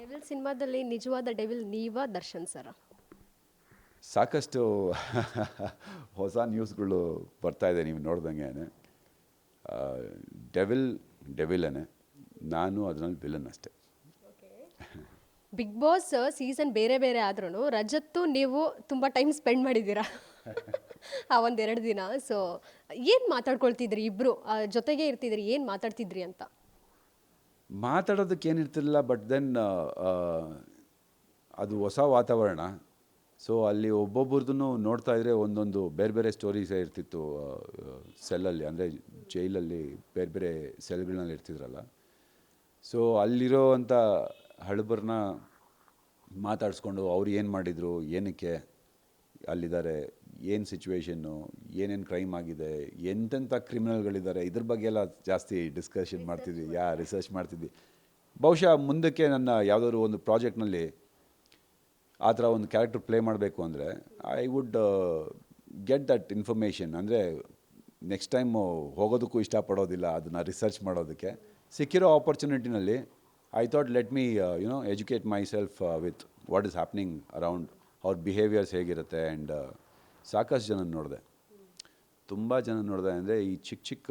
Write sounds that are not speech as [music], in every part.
Devil ಸಿನಿಮಾದಲ್ಲಿ ನಿಜವಾದ devil ನೀವ ದರ್ಶನ್ ಸರ? ಸಾಕಷ್ಟು [laughs] ಹೊಸ ನ್ಯೂಸ್ಗಳು ಬರ್ತಾ ಇದೆ ನೀವು ನೋಡ್ದಂಗೆ. ಡೆವಿಲ್ ಡೆವಿಲನೇ ನಾನು ಅದರಲ್ಲಿ ವಿಲನ್ ಅಷ್ಟೇ. ಬಿಗ್ ಬಾಸ್ ಸೀಸನ್ ಬೇರೆ ಬೇರೆ ಆದ್ರೂ ರಜತ್ತು ನೀವು ತುಂಬ ಟೈಮ್ ಸ್ಪೆಂಡ್ ಮಾಡಿದ್ದೀರಾ? ಆ ಒಂದೆರಡು ದಿನ. ಸೊ ಏನು ಮಾತಾಡ್ಕೊಳ್ತಿದ್ರಿ ಇಬ್ಬರು ಜೊತೆಗೆ ಇರ್ತಿದ್ರಿ ಏನು ಮಾತಾಡ್ತಿದ್ರಿ ಅಂತ? ಮಾತಾಡೋದಕ್ಕೆ ಏನಿರ್ತಿರಲಿಲ್ಲ ಬಟ್ ದೆನ್ ಅದು ಹೊಸ ವಾತಾವರಣ. ಸೊ ಅಲ್ಲಿ ಒಬ್ಬೊಬ್ರದ್ದು ನೋಡ್ತಾ ಇದ್ರೆ ಒಂದೊಂದು ಬೇರೆ ಬೇರೆ ಸ್ಟೋರೀಸ್ ಇರ್ತಿತ್ತು ಸೆಲ್ಲಲ್ಲಿ ಅಂದರೆ ಜೈಲಲ್ಲಿ ಬೇರೆ ಬೇರೆ ಸೆಲ್ಗಳಲ್ಲಿ ಇರ್ತಿದ್ರಲ್ಲ. ಸೊ ಅಲ್ಲಿರೋ ಅಂಥ ಹಳಬರನ್ನ ಮಾತಾಡಿಸ್ಕೊಂಡು ಅವ್ರು ಏನು ಮಾಡಿದರು, ಏನಕ್ಕೆ ಅಲ್ಲಿದ್ದಾರೆ, ಏನು ಸಿಚುವೇಶನ್ನು ಏನೇನು ಕ್ರೈಮ್ ಆಗಿದೆ, ಎಂತೆಂಥ ಕ್ರಿಮಿನಲ್ಗಳಿದ್ದಾರೆ ಇದ್ರ ಬಗ್ಗೆ ಎಲ್ಲ ಜಾಸ್ತಿ ಡಿಸ್ಕಷನ್ ಮಾಡ್ತಿದ್ವಿ, ಯಾ ರಿಸರ್ಚ್ ಮಾಡ್ತಿದ್ವಿ. ಬಹುಶಃ ಮುಂದಕ್ಕೆ ನನ್ನ ಯಾವುದಾದ್ರು ಒಂದು ಪ್ರಾಜೆಕ್ಟ್ನಲ್ಲಿ ಆ ಥರ ಒಂದು ಕ್ಯಾರೆಕ್ಟರ್ ಪ್ಲೇ ಮಾಡಬೇಕು ಅಂದರೆ I would get that information ಅಂದರೆ ನೆಕ್ಸ್ಟ್ ಟೈಮು ಹೋಗೋದಕ್ಕೂ ಇಷ್ಟಪಡೋದಿಲ್ಲ ಅದನ್ನು ರಿಸರ್ಚ್ ಮಾಡೋದಕ್ಕೆ. ಸಿಕ್ಕಿರೋ ಆಪರ್ಚುನಿಟಿನಲ್ಲಿ I thought let me you know educate myself with what is happening around ಅವ್ರ ಬಿಹೇವಿಯರ್ಸ್ ಹೇಗಿರುತ್ತೆ ಆ್ಯಂಡ್ ಸಾಕಷ್ಟು ಜನ ನೋಡಿದೆ. ತುಂಬ ಜನ ನೋಡಿದೆ ಅಂದರೆ ಈ ಚಿಕ್ಕ ಚಿಕ್ಕ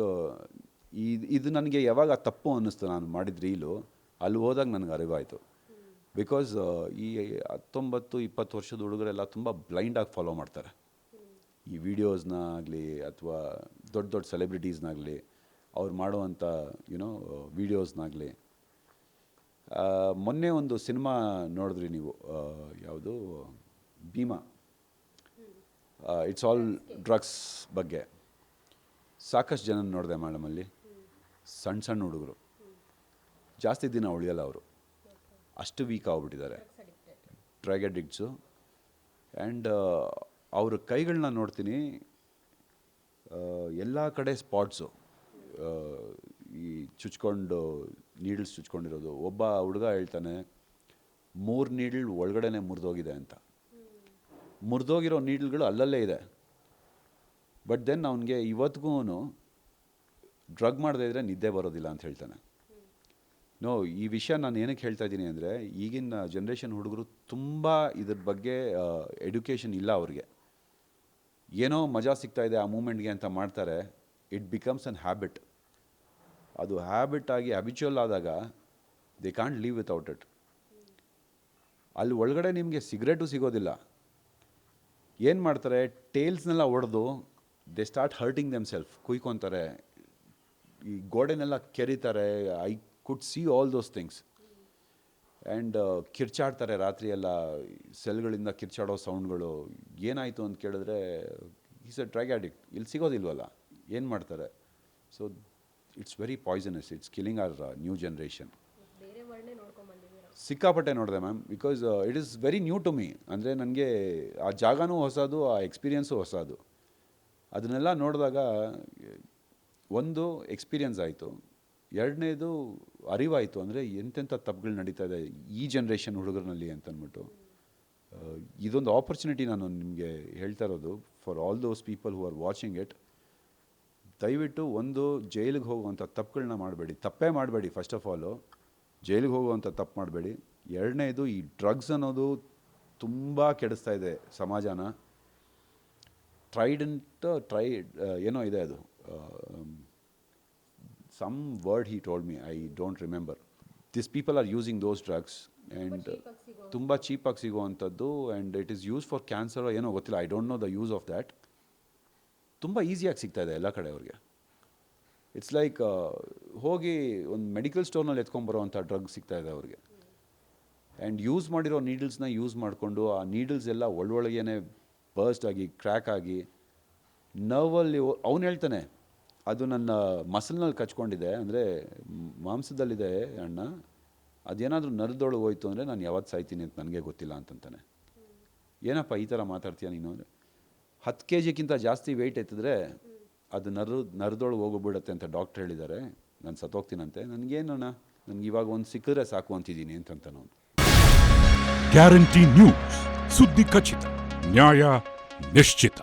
ಈ ಇದು ನನಗೆ ಯಾವಾಗ ತಪ್ಪು ಅನ್ನಿಸ್ತು ನಾನು ಮಾಡಿದ ರೀಲು, ಅಲ್ಲಿ ಹೋದಾಗ ನನಗೆ ಅರಿವಾಯಿತು. ಬಿಕಾಸ್ ಈ ಹತ್ತೊಂಬತ್ತು, ಇಪ್ಪತ್ತು ವರ್ಷದ ಹುಡುಗರೆಲ್ಲ ತುಂಬ ಬ್ಲೈಂಡಾಗಿ ಫಾಲೋ ಮಾಡ್ತಾರೆ. ಈ ವಿಡಿಯೋಸ್ನ ಆಗಲಿ ಅಥವಾ ದೊಡ್ಡ ದೊಡ್ಡ ಸೆಲೆಬ್ರಿಟೀಸ್ನಾಗಲಿ ಅವ್ರು ಮಾಡುವಂಥ ಯುನೋ ವೀಡಿಯೋಸ್ನಾಗಲಿ ಮೊನ್ನೆ ಒಂದು ಸಿನಿಮಾ ನೋಡಿದ್ರಿ ನೀವು ಯಾವುದು? ಭೀಮಾ. ಇಟ್ಸ್ ಆಲ್ ಡ್ರಗ್ಸ್ ಬಗ್ಗೆ. ಸಾಕಷ್ಟು ಜನ ನೋಡಿದೆ ಮೇಡಮ್ ಅಲ್ಲಿ ಸಣ್ಣ ಸಣ್ಣ ಹುಡುಗರು. ಜಾಸ್ತಿ ದಿನ ಉಳಿಯಲ್ಲ ಅವರು. ಅಷ್ಟು ವೀಕ್ ಆಗ್ಬಿಟ್ಟಿದ್ದಾರೆ. ಡ್ರಗ್ ಅಡಿಕ್ಟ್ಸು ಆ್ಯಂಡ್ ಅವ್ರ ಕೈಗಳನ್ನ ನೋಡ್ತೀನಿ. ಎಲ್ಲ ಕಡೆ ಸ್ಪಾಟ್ಸು ಈ ಚುಚ್ಕೊಂಡು ನೀಡಲ್ಸ್ ಚುಚ್ಕೊಂಡಿರೋದು. ಒಬ್ಬ ಹುಡುಗ ಹೇಳ್ತಾನೆ, ಮೂರು ನೀಡಲ್ ಒಳಗಡೆನೆ ಮುರಿದೋಗಿದೆ ಅಂತ. ಮುರಿದೋಗಿರೋ ನೀಡ್ಲ್ಗಳು ಅಲ್ಲಲ್ಲೇ ಇದೆ. ಬಟ್ ದೆನ್ ಅವನಿಗೆ ಇವತ್ತಿಗೂ ಡ್ರಗ್ ಮಾಡದೇ ಇದ್ದರೆ ನಿದ್ದೆ ಬರೋದಿಲ್ಲ ಅಂತ ಹೇಳ್ತಾನೆ. ನೋ ಈ ವಿಷಯ ನಾನು ಏನಕ್ಕೆ ಹೇಳ್ತಾ ಇದ್ದೀನಿ ಅಂದರೆ ಈಗಿನ ಜನ್ರೇಷನ್ ಹುಡುಗರು ತುಂಬ ಇದ್ರ ಬಗ್ಗೆ ಎಡ್ಯುಕೇಷನ್ ಇಲ್ಲ ಅವ್ರಿಗೆ. ಏನೋ ಮಜಾ ಸಿಗ್ತಾ ಇದೆ ಆ ಮೂಮೆಂಟ್ಗೆ ಅಂತ ಮಾಡ್ತಾರೆ. ಇಟ್ ಬಿಕಮ್ಸ್ ಅನ್ ಹ್ಯಾಬಿಟ್ ಅದು ಹ್ಯಾಬಿಟ್ ಆಗಿ ಹ್ಯಾಬಿಚುವಲ್ ಆದಾಗ they can't leave without it ಅಲ್ಲಿ ಒಳಗಡೆ ನಿಮಗೆ ಸಿಗರೇಟು ಸಿಗೋದಿಲ್ಲ. ಏನು ಮಾಡ್ತಾರೆ ಟೇಲ್ಸ್ನೆಲ್ಲ ಒಡೆದು they start hurting themselves ಕುಯ್ಕೊತಾರೆ. ಈ ಗೋಡೆನೆಲ್ಲ ಕೆರಿತಾರೆ I could see all those things and ಕಿರ್ಚಾಡ್ತಾರೆ ರಾತ್ರಿ ಎಲ್ಲ ಸೆಲ್ಗಳಿಂದ ಕಿರ್ಚಾಡೋ ಸೌಂಡ್ಗಳು ಏನಾಯಿತು ಅಂತ ಕೇಳಿದ್ರೆ ಈಸ್ ಅ ಡ್ರಗ್ ಅಡಿಕ್ಟ್ ಇಲ್ಲಿ ಸಿಗೋದಿಲ್ವಲ್ಲ, ಏನು ಮಾಡ್ತಾರೆ? So it's very poisonous it's killing our new generation ಸಿಕ್ಕಾಪಟ್ಟೆ ನೋಡಿದೆ ma'am because it is very new to me ಅಂದರೆ ನನಗೆ ಆ ಜಾಗನೂ ಹೊಸದು, ಆ ಎಕ್ಸ್ಪೀರಿಯನ್ಸು ಹೊಸದು. ಅದನ್ನೆಲ್ಲ ನೋಡಿದಾಗ, ಒಂದು ಎಕ್ಸ್ಪೀರಿಯನ್ಸ್ ಆಯಿತು. ಎರಡನೇದು ಅರಿವಾಯಿತು. ಅಂದರೆ ಎಂತೆಂಥ ತಪ್ಪುಗಳು ನಡೀತಾ ಇದೆ ಈ ಜನ್ರೇಷನ್ ಹುಡುಗರಲ್ಲಿ ಅಂತಂದ್ಬಿಟ್ಟು ಇದೊಂದು ಆಪರ್ಚುನಿಟಿ ನಾನು ನಿಮಗೆ ಹೇಳ್ತಾ ಇರೋದು for all those people who are watching it ದಯವಿಟ್ಟು ಒಂದು ಜೈಲಿಗೆ ಹೋಗುವಂಥ ತಪ್ಪುಗಳನ್ನ ಮಾಡಬೇಡಿ. ತಪ್ಪೇ ಮಾಡಬೇಡಿ ಫಸ್ಟ್ ಆಫ್ ಆಲು ಜೈಲಿಗೆ ಹೋಗುವಂಥ ತಪ್ಪು ಮಾಡಬೇಡಿ. ಎರಡನೇದು ಈ ಡ್ರಗ್ಸ್ ಅನ್ನೋದು ತುಂಬ ಕೆಡಿಸ್ತಾ ಇದೆ ಸಮಾಜನ. ಟ್ರೈಡೆಂಟ್ ಟ್ರೈ ಏನೋ ಇದೆ ಅದು. Some word he told me I don't remember this people are using those drugs and ತುಂಬ ಚೀಪಾಗಿ ಸಿಗುವಂಥದ್ದು. And it is use for cancer ಏನೋ ಗೊತ್ತಿಲ್ಲ. I don't know the use of that ತುಂಬ ಈಸಿಯಾಗಿ ಸಿಗ್ತಾ ಇದೆ ಎಲ್ಲ ಕಡೆ ಅವ್ರಿಗೆ. ಇಟ್ಸ್ ಲೈಕ್ ಹೋಗಿ ಒಂದು ಮೆಡಿಕಲ್ ಸ್ಟೋರ್ನಲ್ಲಿ ಎತ್ಕೊಂಬರೋವಂಥ ಡ್ರಗ್ ಸಿಗ್ತಾ ಇದೆ ಅವ್ರಿಗೆ. ಆ್ಯಂಡ್ ಯೂಸ್ ಮಾಡಿರೋ ನೀಡಲ್ಸ್ನ ಯೂಸ್ ಮಾಡಿಕೊಂಡು ಆ ನೀಡಲ್ಸ್ ಎಲ್ಲ ಒಳೊಳಗೇನೆ ಬರ್ಸ್ಟ್ ಆಗಿ ಕ್ರ್ಯಾಕ್ ಆಗಿ ನರ್ವಲ್ಲಿ ಅವನು ಹೇಳ್ತಾನೆ, ಅದು ನನ್ನ ಮಸಲ್ನಲ್ಲಿ ಕಚ್ಕೊಂಡಿದೆ, ಅಂದರೆ ಮಾಂಸದಲ್ಲಿದೆ ಅಣ್ಣ, ಅದೇನಾದರೂ ನರದೊಳಗೆ ಹೋಯ್ತು ಅಂದರೆ ನಾನು ಯಾವತ್ತು ಸಾಯ್ತೀನಿ ಅಂತ ನನಗೆ ಗೊತ್ತಿಲ್ಲ ಅಂತಂತಾನೆ. ಏನಪ್ಪ ಈ ಥರ ಮಾತಾಡ್ತೀಯ ನೀನು? ಅಂದರೆ ಹತ್ತು ಕೆ ಜಿಗಿಂತ ಜಾಸ್ತಿ ವೆಯ್ಟ್ ಎತ್ತಿದ್ರೆ ಅದು ನರ, ನರದೊಳಗೆ ಹೋಗಿಬಿಡುತ್ತೆ ಅಂತ ಡಾಕ್ಟ್ರ್ ಹೇಳಿದ್ದಾರೆ. ನಾನು ಸತ್ತೋಗ್ತೀನಂತೆ. ನನಗೇನಣ್ಣ ನನಗೆ ಇವಾಗ ಒಂದು ಸಿಕ್ಕಿದ್ರೆ ಸಾಕು ಅಂತಿದ್ದೀನಿ ಅಂತಂತ ನಾನು ಗ್ಯಾರಂಟಿ ನ್ಯೂಸ್. ಸುದ್ದಿ ಖಚಿತ. ನ್ಯಾಯ ನಿಶ್ಚಿತ.